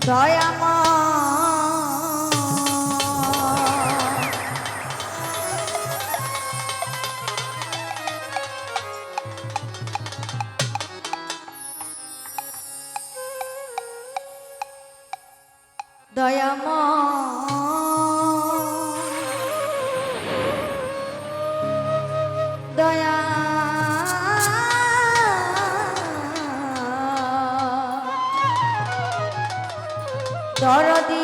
দয়াম দয়া দরদি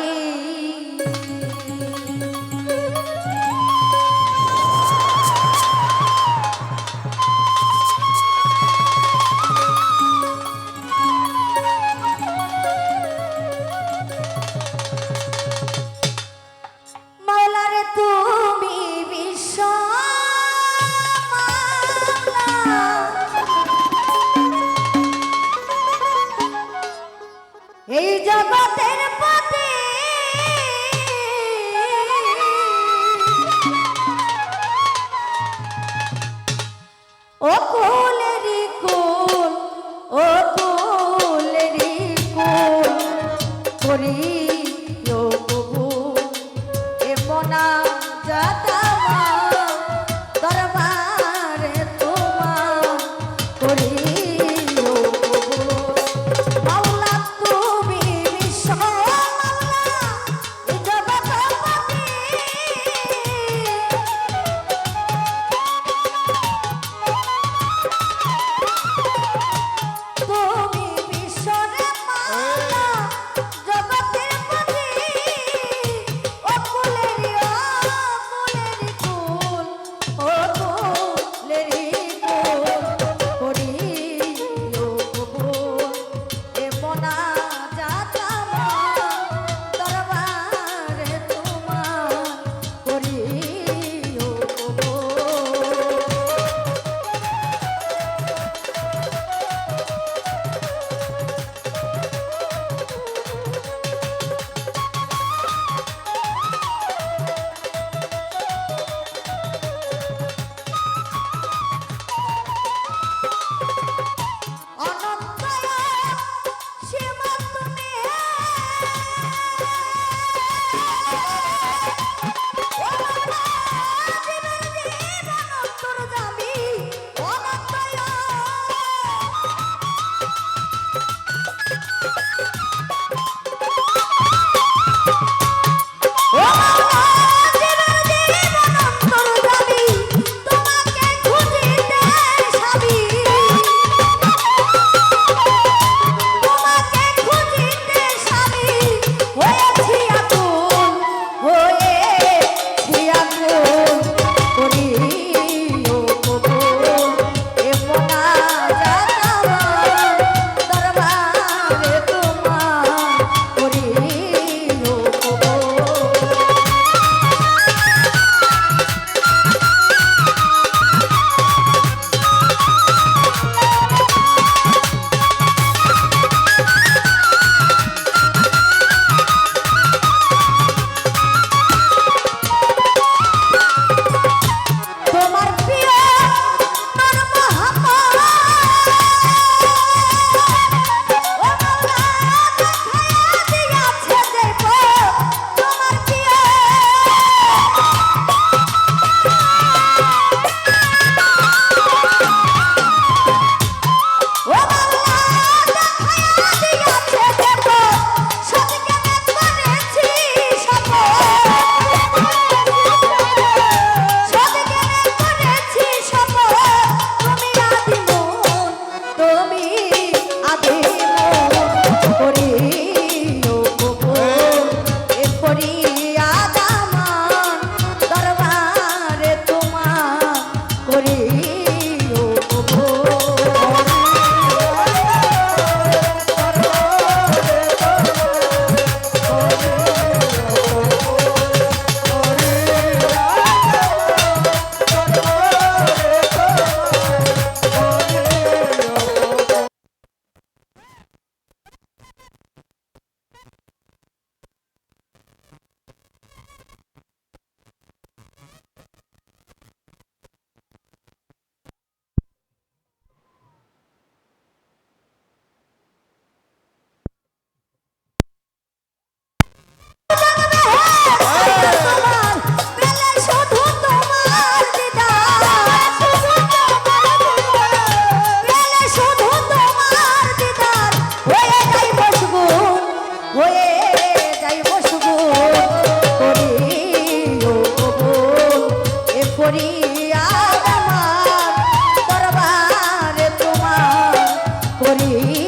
করি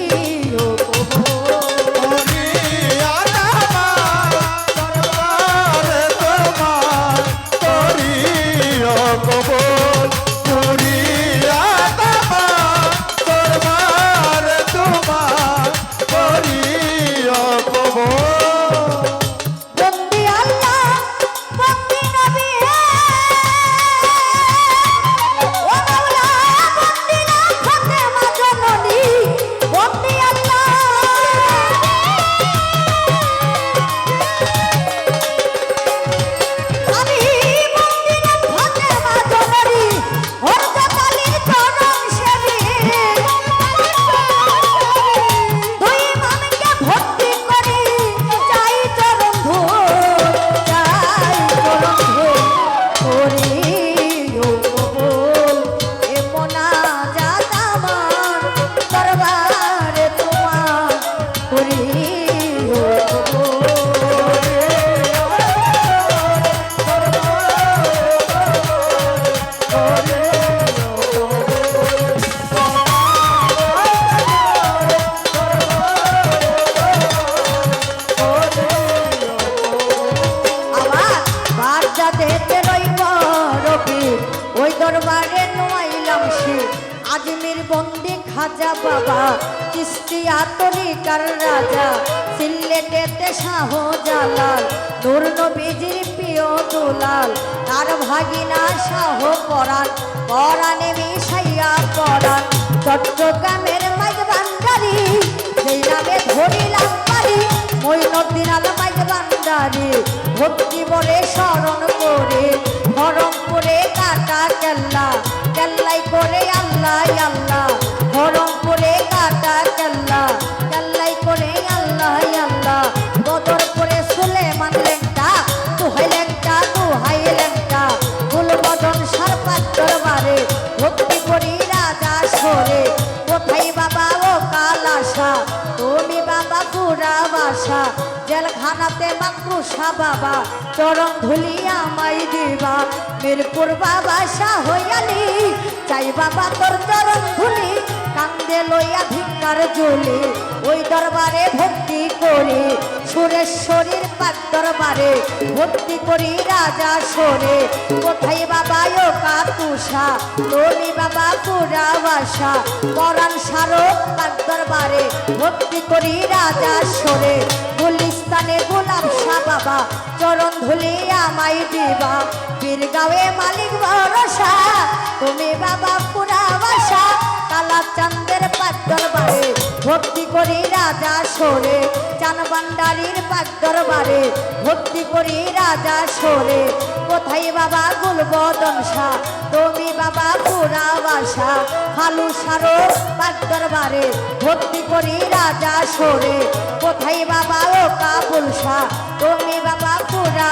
খাজা বাবা কিস্তিয়া তরিকার রাজা সিল্লেটেতে শাহ জালাল নূর নবীজির প্রিয় দুলাল, তার ভাগিনা শাহ পরাণ, পরাণে মিশাইয়া পরাণ। চট্টগ্রামের মাইক বান্দারি সেই নামে ধরিলাম পারি মৈনদ্দিন আল মাইক বান্দারি ভক্তি বলে স্মরণ করে। হরম করে কাটা কেল্লা, কেল্লাই করে আল্লাহ আল্লাহ। হরম করে কাটা কেল্লা, কেল্লাই করে আল্লাহ আল্লাহ। বদর করে সুলেমান লেংটা তুহাই লেংটা তুহাই লেংটা। ফুলবদন সারপাত দরবারে, ভক্তি করি রাজা সরে। কোথায় বাবা ও কালাসা তুমি বাবা পুরা বাসা জেলখানাতে মাকরুষা বাবা চরণ ধুলি আমায় দিবা। মিরপুর বাবা শাহ হইয়ালি, চাই বাবা তোর চরণ ধুলি, কান্দে লইয়া ভিক্ষার জলি ওই দরবারে ভক্তি করি। সুরেশ্বরীর পাক দরবারে ভক্তি করি রাজা সরে। কোথায় বাবা ও কাতুষা? তুমি বাবা পুরা বাসা। পরাণ স্মারক পাক দরবারে ভক্তি করি রাজা সরে। গুলিস্তানে গোলাপ শাহ বাবা চরণ ধুলি আমায় দিবা। বীরগাঁওয়ে মালিক ভরসা, তুমি বাবা পুরা বাসা। কালা চান্দের পাত্র দরবারে ভক্তি করি রাজা সরে চান ভান্ডারির পাক দরবারে। ভক্তি করি রাজা সরে কোথায় বাবা গুলবদন শাহ তুমি বাবা পুরা বাসা হালু সারো পাক দরবারে। ভক্তি করি রাজা সরে কোথায় বাবা ও শাহ তুমি বাবা পুরা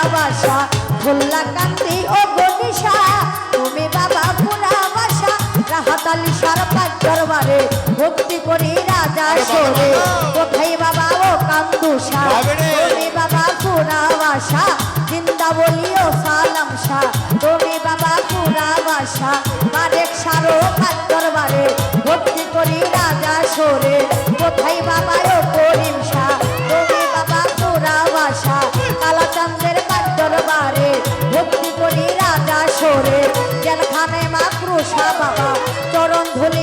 দরবারে ভক্তি করি রাজা সরে। কোথায় বাবা ও কান্দুষা তুমি বাবা পুরা বাসা জিন্দা বলিও সালাম শাহ তুমি বাবা পুরা বাসা মারেক সারো পাক দরবারে। ভক্তি করি রাজা সরে। কোথায় বাবা ও করিম শাহ তুমি বাবা পুরা বাসা কালাচান্দের পাক দরবারে। ভক্তি করি রাজা সরে। জেলখানে মাকরুষা বাবা চরণ ধুলি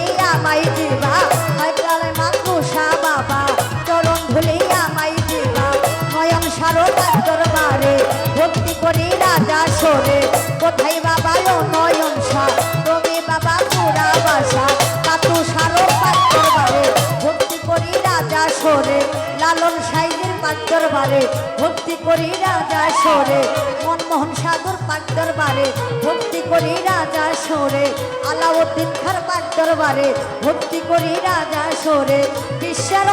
আমায় দিবা। হাইকালে মাকরুষা বাবা, চরণ ধুলি আমায় দিবা। নয়ন সারো পাক দরবারে, ভক্তি করি রাজা সরে। পাক দরবারে, ভক্তি করি রাজা সরে। মনমোহন সাগর পাক দরবারে, ভক্তি করি রাজা সরে। আলাউদ্দিন খার পাক দরবারে, ভক্তি করি রাজা সরে। বিশ্বের